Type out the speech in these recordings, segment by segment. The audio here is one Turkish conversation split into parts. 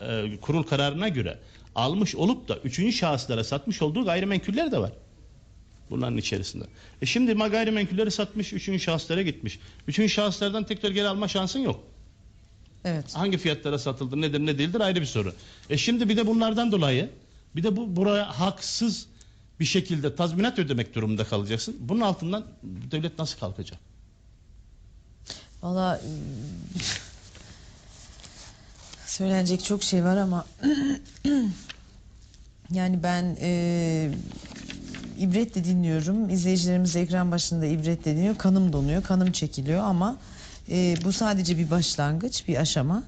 e, kurul kararına göre almış olup da üçüncü şahıslara satmış olduğu gayrimenkuller de var. Bunların içerisinde. E şimdi gayrimenkulleri satmış, üçüncü şahıslara gitmiş. Üçüncü şahıslardan tekrar geri alma şansın yok. Evet. Hangi fiyatlara satıldı nedir ne değildir ayrı bir soru. E şimdi bir de bunlardan dolayı bir de bu buraya haksız bir şekilde tazminat ödemek durumunda kalacaksın. Bunun altından devlet nasıl kalkacak? Valla söylenecek çok şey var ama yani ben e, ibretle dinliyorum. İzleyicilerimiz ekran başında ibretle dinliyor. Kanım donuyor, kanım çekiliyor ama e, bu sadece bir başlangıç, bir aşama.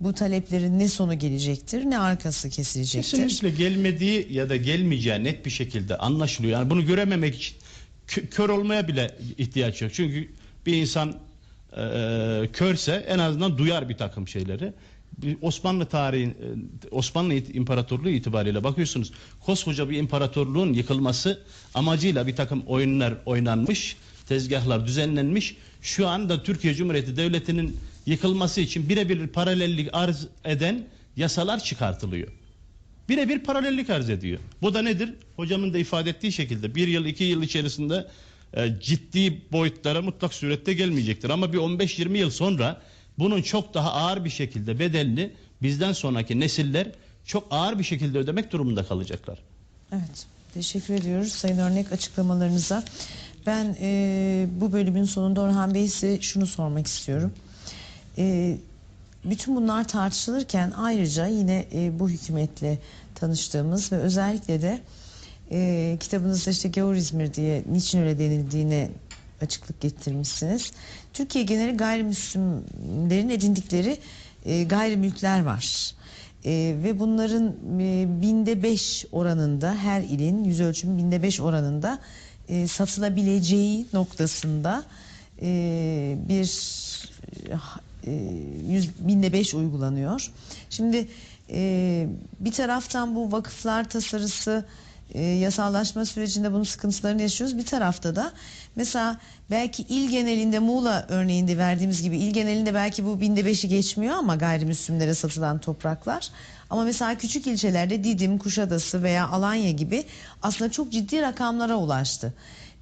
Bu taleplerin ne sonu gelecektir ne arkası kesilecektir. Kesinlikle gelmediği ya da gelmeyeceği net bir şekilde anlaşılıyor. Yani bunu görememek için kö- kör olmaya bile ihtiyaç yok. Çünkü bir insan e, körse en azından duyar bir takım şeyleri. Osmanlı tarihi, e, Osmanlı İmparatorluğu itibariyle bakıyorsunuz koskoca bir imparatorluğun yıkılması amacıyla bir takım oyunlar oynanmış, tezgahlar düzenlenmiş. Şu anda Türkiye Cumhuriyeti Devleti'nin yıkılması için birebir paralellik arz eden yasalar çıkartılıyor. Birebir paralellik arz ediyor. Bu da nedir? Hocamın da ifade ettiği şekilde bir yıl iki yıl içerisinde e, ciddi boyutlara mutlak surette gelmeyecektir. Ama bir 15-20 yıl sonra bunun çok daha ağır bir şekilde bedelini bizden sonraki nesiller çok ağır bir şekilde ödemek durumunda kalacaklar. Evet, teşekkür ediyoruz sayın örnek açıklamalarınıza. Ben e, bu bölümün sonunda Orhan Bey size şunu sormak istiyorum. E, bütün bunlar tartışılırken ayrıca yine e, bu hükümetle tanıştığımız ve özellikle de e, kitabınızda işte Gavur İzmir diye niçin öyle denildiğine açıklık getirmişsiniz. Türkiye geneli gayrimüslimlerin edindikleri e, gayrimülkler var. E, ve bunların e, binde beş oranında her ilin yüz ölçümü binde beş oranında e, satılabileceği noktasında e, bir e, binde beş uygulanıyor. Şimdi e, bir taraftan bu vakıflar tasarısı e, yasallaşma sürecinde bunun sıkıntılarını yaşıyoruz. Bir tarafta da mesela belki il genelinde Muğla örneğinde verdiğimiz gibi il genelinde belki bu binde beşi geçmiyor ama gayrimüslimlere satılan topraklar. Ama mesela küçük ilçelerde Didim, Kuşadası veya Alanya gibi aslında çok ciddi rakamlara ulaştı.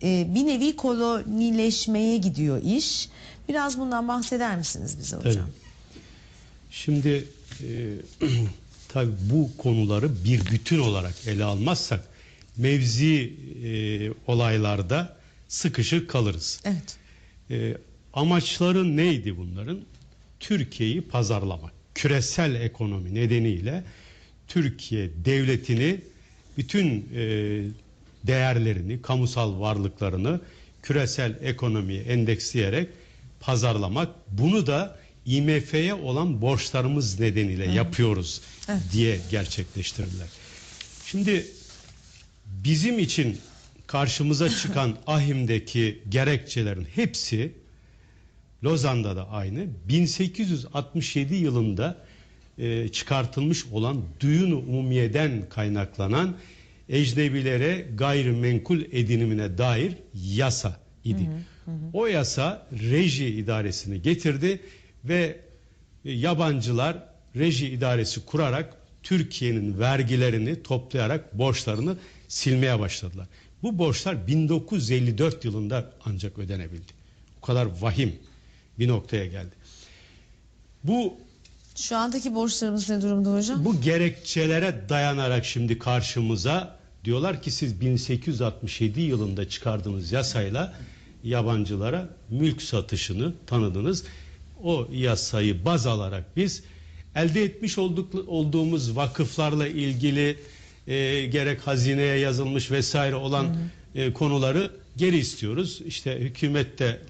E, bir nevi kolonileşmeye gidiyor iş. Biraz bundan bahseder misiniz bize hocam? Tabii. Şimdi e, tabii bu konuları bir bütün olarak ele almazsak mevzi e, olaylarda sıkışık kalırız. Evet. E, amaçları neydi bunların? Türkiye'yi pazarlamak. Küresel ekonomi nedeniyle Türkiye devletini bütün e, değerlerini, kamusal varlıklarını küresel ekonomiye endeksleyerek pazarlamak. Bunu da IMF'ye olan borçlarımız nedeniyle yapıyoruz Evet. diye gerçekleştirdiler. Şimdi bizim için karşımıza çıkan Ahim'deki gerekçelerin hepsi Lozan'da da aynı. 1867 yılında e, çıkartılmış olan Duyun-u Umumiye'den kaynaklanan ecnebilere gayrimenkul edinimine dair yasa idi. O yasa reji idaresini getirdi ve e, yabancılar reji idaresi kurarak Türkiye'nin vergilerini toplayarak borçlarını silmeye başladılar. Bu borçlar 1954 yılında ancak ödenebildi. O kadar vahim bir noktaya geldi. Bu Şu andaki borçlarımız ne durumda hocam? bu gerekçelere dayanarak şimdi karşımıza diyorlar ki siz 1867 yılında çıkardığınız yasayla yabancılara mülk satışını tanıdınız. O yasayı baz alarak biz elde etmiş olduk, olduğumuz vakıflarla ilgili e, gerek hazineye yazılmış vesaire olan e, konuları geri istiyoruz. İşte hükümet de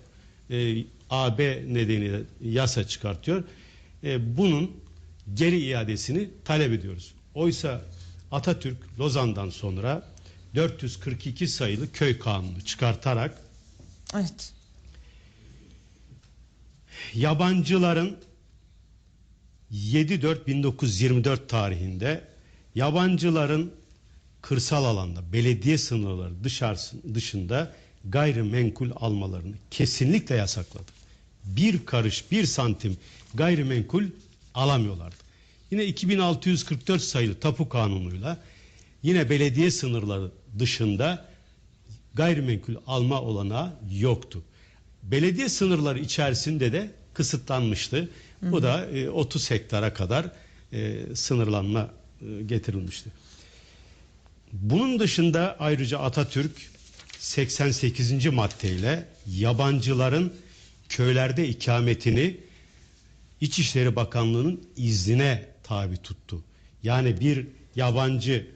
e, AB nedeniyle yasa çıkartıyor. E, bunun geri iadesini talep ediyoruz. Oysa Atatürk Lozan'dan sonra 442 sayılı köy kanunu çıkartarak Evet. yabancıların 7-4-1924 tarihinde yabancıların kırsal alanda belediye sınırları dışarısı, dışında gayrimenkul almalarını kesinlikle yasakladı. Bir karış bir santim gayrimenkul alamıyorlardı. Yine 2644 sayılı tapu kanunuyla yine belediye sınırları dışında gayrimenkul alma olanağı yoktu. Belediye sınırları içerisinde de kısıtlanmıştı. Bu da e, 30 hektara kadar e, sınırlanma getirilmişti. Bunun dışında ayrıca Atatürk 88. maddeyle yabancıların köylerde ikametini İçişleri Bakanlığı'nın iznine tabi tuttu. Yani bir yabancı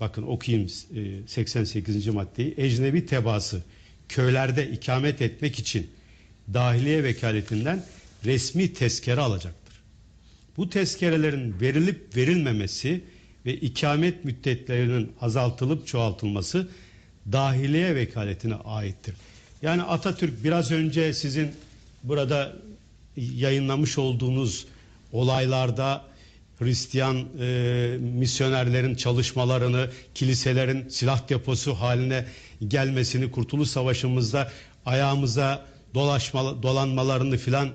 bakın okuyayım e, 88. maddeyi ecnebi tebası köylerde ikamet etmek için dahiliye vekaletinden resmi tezkere alacaktır. Bu tezkerelerin verilip verilmemesi ve ikamet müddetlerinin azaltılıp çoğaltılması dahiliye vekaletine aittir. Yani Atatürk biraz önce sizin burada yayınlamış olduğunuz olaylarda Hristiyan e, misyonerlerin çalışmalarını, kiliselerin silah deposu haline gelmesini, Kurtuluş Savaşı'mızda ayağımıza dolaşma, dolanmalarını filan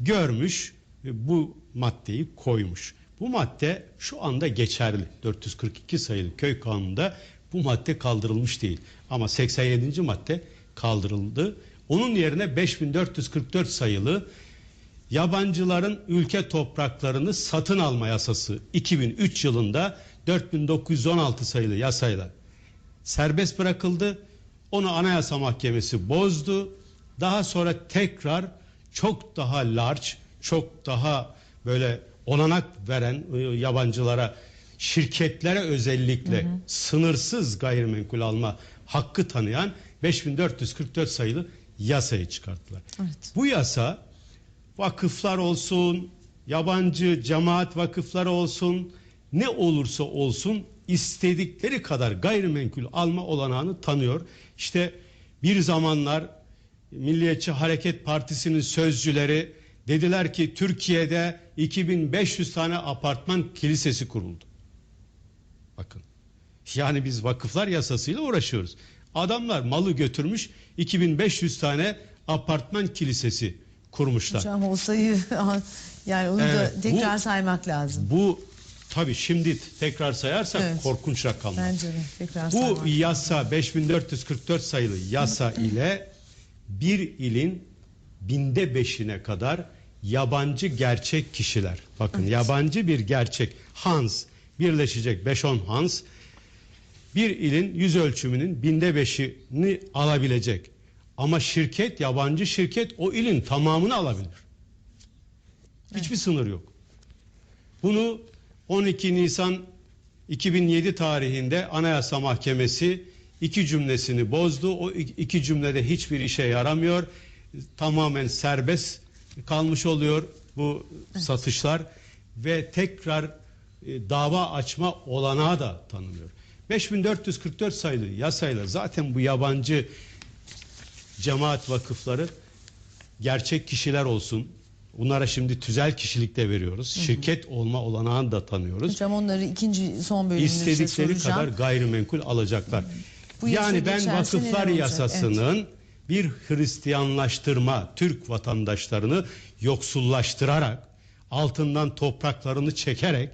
görmüş bu maddeyi koymuş. Bu madde şu anda geçerli. 442 sayılı köy kanununda bu madde kaldırılmış değil. Ama 87. madde kaldırıldı. Onun yerine 5444 sayılı yabancıların ülke topraklarını satın alma yasası 2003 yılında 4916 sayılı yasayla serbest bırakıldı. Onu Anayasa Mahkemesi bozdu. Daha sonra tekrar çok daha large, çok daha böyle olanak veren e, yabancılara, şirketlere özellikle sınırsız gayrimenkul alma hakkı tanıyan 5444 sayılı yasayı çıkarttılar. Evet. Bu yasa vakıflar olsun, yabancı cemaat vakıfları olsun, ne olursa olsun istedikleri kadar gayrimenkul alma olanağını tanıyor. İşte bir zamanlar Milliyetçi Hareket Partisi'nin sözcüleri dediler ki Türkiye'de 2500 tane apartman kilisesi kuruldu. Bakın. Yani biz vakıflar yasasıyla uğraşıyoruz. Adamlar malı götürmüş 2500 tane apartman kilisesi kurmuşlar. Hocam o sayı yani onu Evet, da tekrar bu- saymak lazım. Bu tabi şimdi tekrar sayarsak Evet. korkunç rakamlar. Bence de tekrar Bu yasa 5444 sayılı yasa ile bir ilin binde beşine kadar yabancı gerçek kişiler. Bakın yabancı bir gerçek Hans birleşecek 5-10 Hans bir ilin yüz ölçümünün binde beşini alabilecek. Ama şirket yabancı şirket o ilin tamamını alabilir. Hiçbir sınır yok. Bunu 12 Nisan 2007 tarihinde Anayasa Mahkemesi iki cümlesini bozdu. O iki cümlede hiçbir işe yaramıyor. Tamamen serbest kalmış oluyor bu satışlar ve tekrar e, dava açma olanağı da tanımıyor. 5444 sayılı yasayla zaten bu yabancı cemaat vakıfları gerçek kişiler olsun. Bunlara şimdi tüzel kişilikte veriyoruz. Şirket olma olanağını da tanıyoruz. Hocam onları ikinci son bölümde İstedikleri kadar gayrimenkul alacaklar. Bu yani ben vakıflar neler olacak? Bir Hristiyanlaştırma, Türk vatandaşlarını yoksullaştırarak, altından topraklarını çekerek,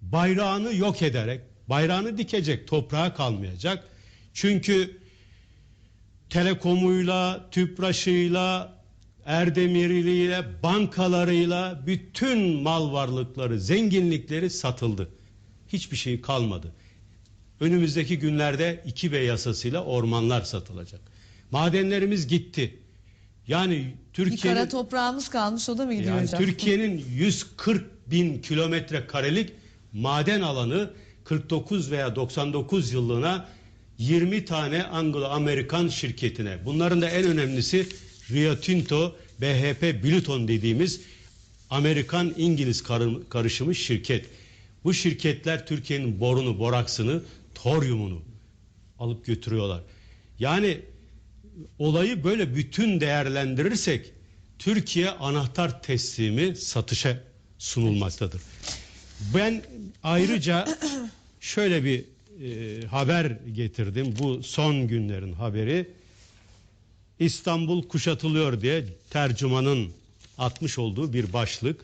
bayrağını yok ederek, bayrağını dikecek, toprağa kalmayacak. Çünkü telekomuyla, tüpraşıyla, Erdemirliyle, bankalarıyla bütün mal varlıkları, zenginlikleri satıldı. Hiçbir şey kalmadı. Önümüzdeki günlerde 2B yasasıyla ormanlar satılacak. Madenlerimiz gitti. Yani Bir Türkiye'nin kara toprağımız kalmış o da mı gidiyor yani hocam? Türkiye'nin 140 bin kilometre karelik maden alanı 49 veya 99 yıllığına 20 tane Anglo-Amerikan şirketine. Bunların da en önemlisi Rio Tinto, BHP, Billiton dediğimiz Amerikan-İngiliz karı- karışımı şirket. Bu şirketler Türkiye'nin borunu, boraksını, toryumunu alıp götürüyorlar. Yani olayı böyle bütün değerlendirirsek Türkiye anahtar teslimi satışa sunulmaktadır. Ben ayrıca şöyle bir e, haber getirdim. Bu son günlerin haberi. İstanbul kuşatılıyor diye tercümanın atmış olduğu bir başlık.